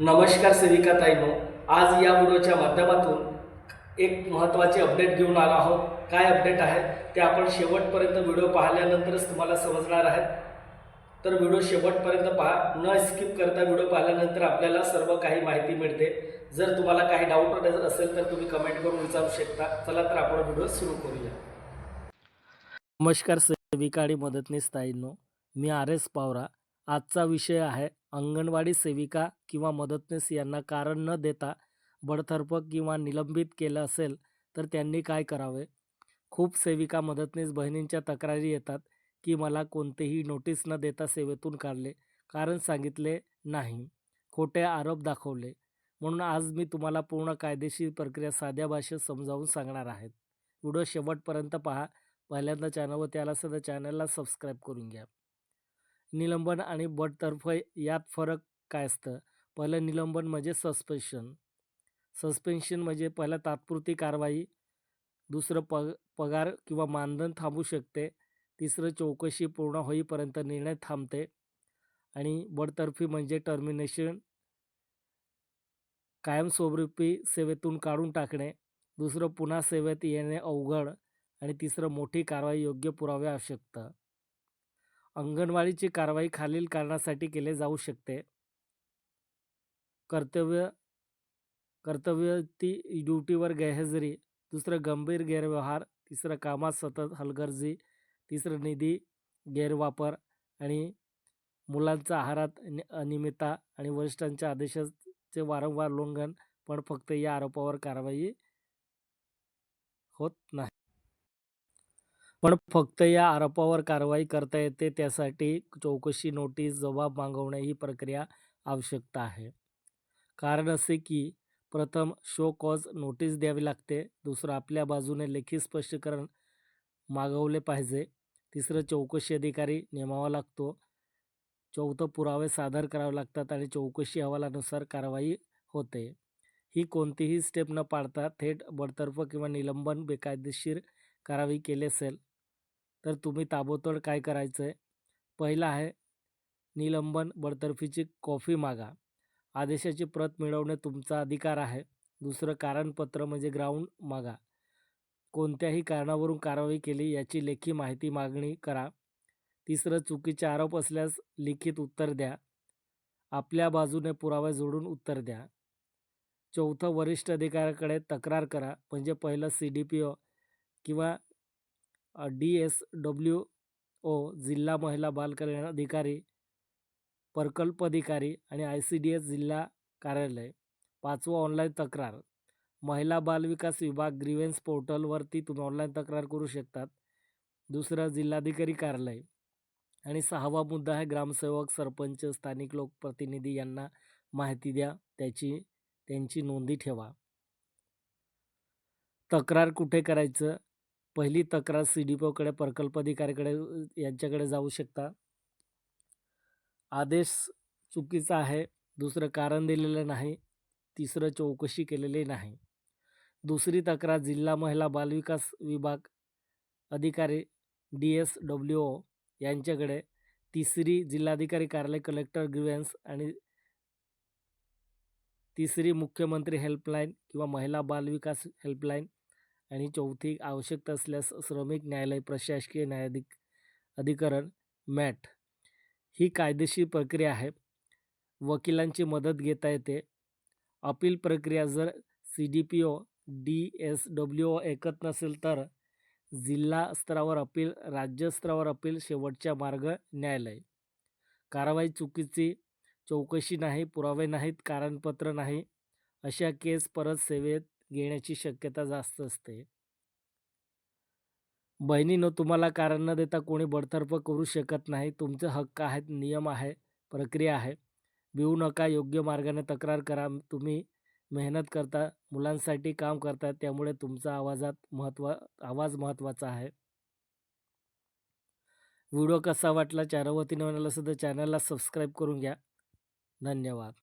नमस्कार सेविका ताईनो आज या व्हिडिओच्या माध्यमातून एक महत्त्वाचे अपडेट घेऊन आलो आहोत. काय अपडेट आहे ते आपण शेवटपर्यंत व्हिडिओ पाहिल्यानंतरच तुम्हाला समजणार आहेत तर व्हिडिओ शेवटपर्यंत पहा न स्किप करता व्हिडिओ पाहिल्यानंतर आपल्याला सर्व काही माहिती मिळते. जर तुम्हाला काही डाऊट असेल तर तुम्ही कमेंट करून विचारू शकता. चला तर आपण व्हिडिओ सुरू करूया. नमस्कार सेविका आणि मदतनीस ताईंनो मी आर एस पावरा. आजचा विषय आहे अंगणवाडी सेविका किंवा मदतनीस यांना कारण न देता बडतर्फ किंवा निलंबित केलं असेल तर त्यांनी काय करावे? खूप सेविका मदतनीस बहिणींच्या तक्रारी येतात की मला कोणतेही नोटीस न देता सेवेतून काढले कारण सांगितले नाही. खोटे आरोप दाखवले. म्हणून आज मी तुम्हाला पूर्ण कायदेशीर प्रक्रिया साध्या भाषेत समजावून सांगणार आहेत व्हिडिओ शेवटपर्यंत पहा. पहिल्यांदा चॅनलवर त्याला असेल तर चॅनलला सबस्क्राईब करून घ्या. निलंबन आणि बटतर्फ यात फरक काय असतं? पहिलं निलंबन म्हणजे सस्पेन्शन. सस्पेन्शन म्हणजे पहिलं तात्पुरती कारवाई दुसरं पग पगार किंवा मानधन थांबू शकते तिसरं चौकशी पूर्ण होईपर्यंत निर्णय थांबते आणि बडतर्फी म्हणजे टर्मिनेशन कायमस्वरूपी सेवेतून काढून टाकणे दुसरं पुन्हा सेवेत येणे अवघड आणि तिसरं मोठी कारवाई योग्य पुरावे आवश्यकता. अंगणवाडीची कारवाई खालील कारणासाठी केले जाऊ शकते. कर्तव्य कर्तव्य ती ड्युटीवर गैरहजेरी दुसरं गंभीर गैरव्यवहार तिसरं कामात सतत हलगर्जी तिसरं निधी गैरवापर आणि मुलांचा आहारात नि- अनियमितता आणि वरिष्ठांच्या आदेशाचे वारंवार उल्लंघन पण फक्त या आरोपावर कारवाई होत नाही. पण फक्त या आरोपावर कारवाई करता येते त्यासाठी चौकशी नोटीस जबाब मागवणे ही प्रक्रिया आवश्यकता आहे. कारण असे की प्रथम शो कॉज नोटीस द्यावी लागते दुसरं आपल्या बाजूने लेखी स्पष्टीकरण मागवले पाहिजे तिसरं चौकशी अधिकारी नेमावा लागतो चौथं पुरावे सादर करावे लागतात आणि चौकशी अहवालानुसार कारवाई होते. ही कोणतीही स्टेप न पाळता थेट बडतर्फ किंवा निलंबन बेकायदेशीर कारवाई केली असेल तर तुम्ही ताबडतोब काय करायचं आहे पहिलं आहे निलंबन बडतर्फीची कॉफी मागा. आदेशाची प्रत मिळवणे तुमचा अधिकार आहे. दुसरं कारणपत्र म्हणजे ग्राउंड मागा. कोणत्याही कारणावरून कारवाई केली याची लेखी माहिती मागणी करा. तिसरं चुकीचे आरोप असल्यास लिखित उत्तर द्या. आपल्या बाजूने पुरावे जोडून उत्तर द्या. चौथं वरिष्ठ अधिकाऱ्याकडे तक्रार करा. म्हणजे पहिलं सी डी पी ओ किंवा डी एस डब्ल्यू ओ जिल्हा महिला बालकल्याण अधिकारी प्रकल्प अधिकारी आणि आय सी डी एस जिल्हा कार्यालय. पाचवं ऑनलाईन तक्रार. महिला बाल विकास विभाग ग्रीवेन्स पोर्टलवरती तुम्ही ऑनलाईन तक्रार करू शकतात. दुसरं जिल्हाधिकारी कार्यालय. आणि सहावा मुद्दा आहे ग्रामसेवक सरपंच स्थानिक लोकप्रतिनिधी यांना माहिती द्या त्याची त्यांची नोंदी ठेवा. तक्रार कुठे करायचं? पहिली तक्रार सी डी पी ओकडे प्रकल्प अधिकाऱ्याकडे यांच्याकडे जाऊ शकता. आदेश चुकीचा आहे दुसरं कारण दिलेलं नाही तिसरं चौकशी केलेली नाही. दुसरी तक्रार जिल्हा महिला बालविकास विभाग अधिकारी डी एस डब्ल्यू ओ यांच्याकडे तिसरी जिल्हाधिकारी कार्यालय कलेक्टर ग्रिव्हन्स आणि तिसरी मुख्यमंत्री हेल्पलाईन किंवा महिला बालविकास हेल्पलाईन आणि चौथी आवश्यकता असल्यास श्रमिक न्यायालय प्रशासकीय न्यायाधिक अधिकरण मॅट. ही कायदेशीर प्रक्रिया आहे. वकिलांची मदत घेता येते. अपील प्रक्रिया जर C D P O D S W O ऐकत नसेल तर जिल्हा स्तरावर अपील राज्यस्तरावर अपील शेवटच्या मार्ग न्यायालय. कारवाई चुकीची चौकशी नाही पुरावे नाहीत कारणपत्र नाही अशा केस परत सेवेत घेण्याची शक्यता जास्त असते. बहिणीनं तुम्हाला कारण न देता कोणी बडतर्फ करू शकत नाही. तुमचे हक्क आहेत नियम आहे प्रक्रिया आहे. भिवू नका योग्य मार्गाने तक्रार करा. तुम्ही मेहनत करता मुलांसाठी काम करता त्यामुळे तुमचा आवाजात महत्त्व आवाज महत्त्वाचा आहे. व्हिडिओ कसा वाटला? चॅनलवरती नवीन आलं असेल तर चॅनलला सबस्क्राईब करून घ्या. धन्यवाद.